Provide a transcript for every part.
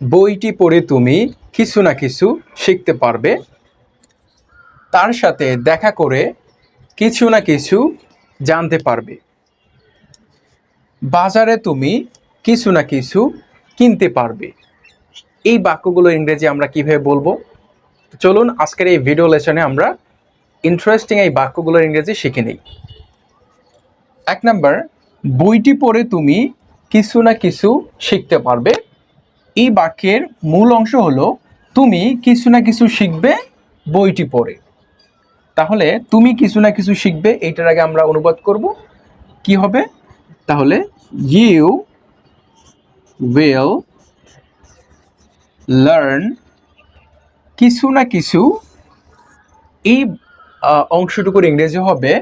বইটি পড়ে তুমি কিছু না কিছু শিখতে পারবে। তার সাথে দেখা করে কিছু না কিছু জানতে পারবে। বাজারে তুমি কিছু না কিছু কিনতে পারবে। এই বাক্যগুলো ইংরেজি আমরা কীভাবে বলব? চলুন আজকের এই ভিডিও লেসনে আমরা ইন্টারেস্টিং এই বাক্যগুলোর ইংরেজি শিখে নিই। এক নাম্বার বইটি পড়ে তুমি কিছু না কিছু শিখতে পারবে। এই বাক্যের মূল অংশ হলো, তুমি কিছু না কিছু শিখবে বইটি পড়ে। তাহলে, তুমি কিছু না কিছু শিখবে, এইটার আগে আমরা অনুবাদ করব। কি হবে? তাহলে ইউ উইল লার্ন কিছু না কিছু। এই অংশটুকুর ইংরেজি হবে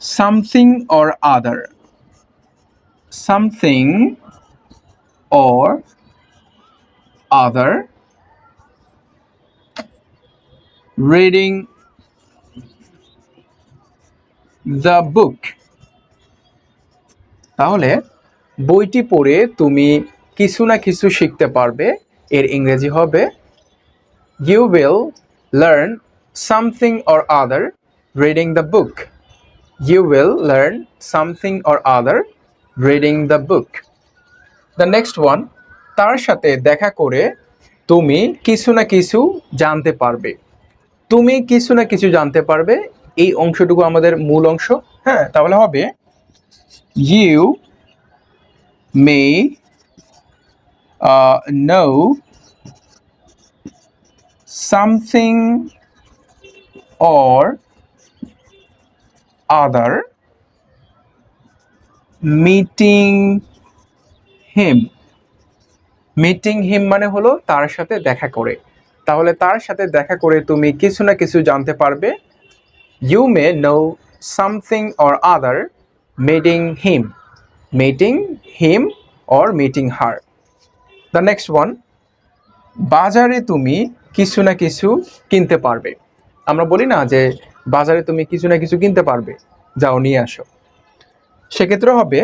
something or other something or other reading the book তাহলে বইটি পড়ে তুমি কিছু না কিছু শিখতে পারবে, এর ইংরেজি হবে। You will learn something or other reading the book you will learn something or other reading the book the next one তার সাথে দেখা করে তুমি কিছু না কিছু জানতে পারবে। তুমি কিছু না কিছু জানতে পারবে। এই অংশটুকু আমাদের মূল অংশ। হ্যাঁ তাহলে হবে you may know something or other meeting him meeting him মানে হলো তার সাথে দেখা করে। তাহলে তার সাথে দেখা করে তুমি কিছু না কিছু জানতে পারবে। You may know something or other meeting him meeting him or meeting her the next one বাজারে তুমি কিছু না কিছু কিনতে পারবে। আমরা বলি না যে বাজারে তুমি কিছু না কিছু কিনতে পারবে। যাও নিয়ে আসো। সেক্ষেত্রে হবে,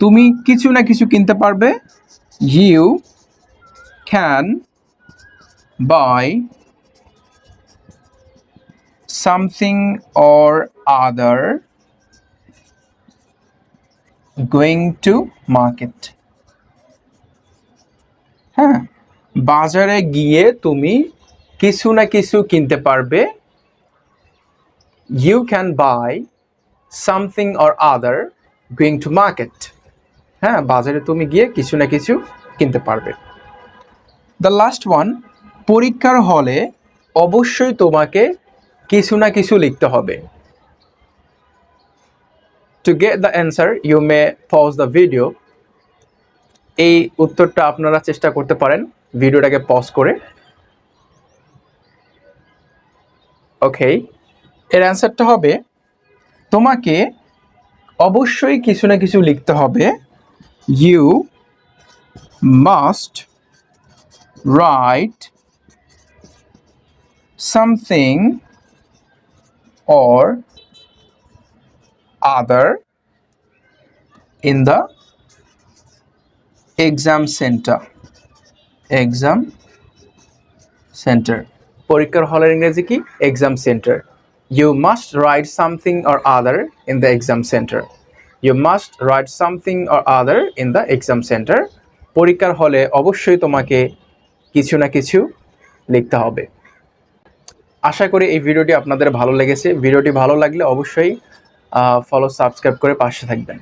তুমি কিছু না কিছু কিনতে পারবে you can buy something or other going to market হ্যাঁ বাজারে গিয়ে তুমি কিছু না কিছু কিনতে পারবে। You can buy something or other going to market হ্যাঁ বাজারে তুমি গিয়ে কিছু না কিছু কিনতে পারবে। দ্য লাস্ট ওয়ান পরীক্ষার হলে অবশ্যই তোমাকে কিছু না কিছু লিখতে হবে। To get the answer you may pause the video এই উত্তরটা আপনারা চেষ্টা করতে পারেন, ভিডিওটাকে পজ করে। ওকে এর অ্যান্সারটা হবে, তোমাকে অবশ্যই কিছু না কিছু লিখতে হবে। You must write something or other in the exam center. Exam center. পরীক্ষার হলের ইংরেজি কি? Exam centre you must write something or other in the exam centre you must write something or other in the exam centre পরীক্ষার হলে অবশ্যই তোমাকে কিছু না কিছু লিখতে হবে। আশা করি এই ভিডিওটি আপনাদের ভালো লেগেছে। ভিডিওটি ভালো লাগলে অবশ্যই ফলো সাবস্ক্রাইব করে পাশে থাকবেন।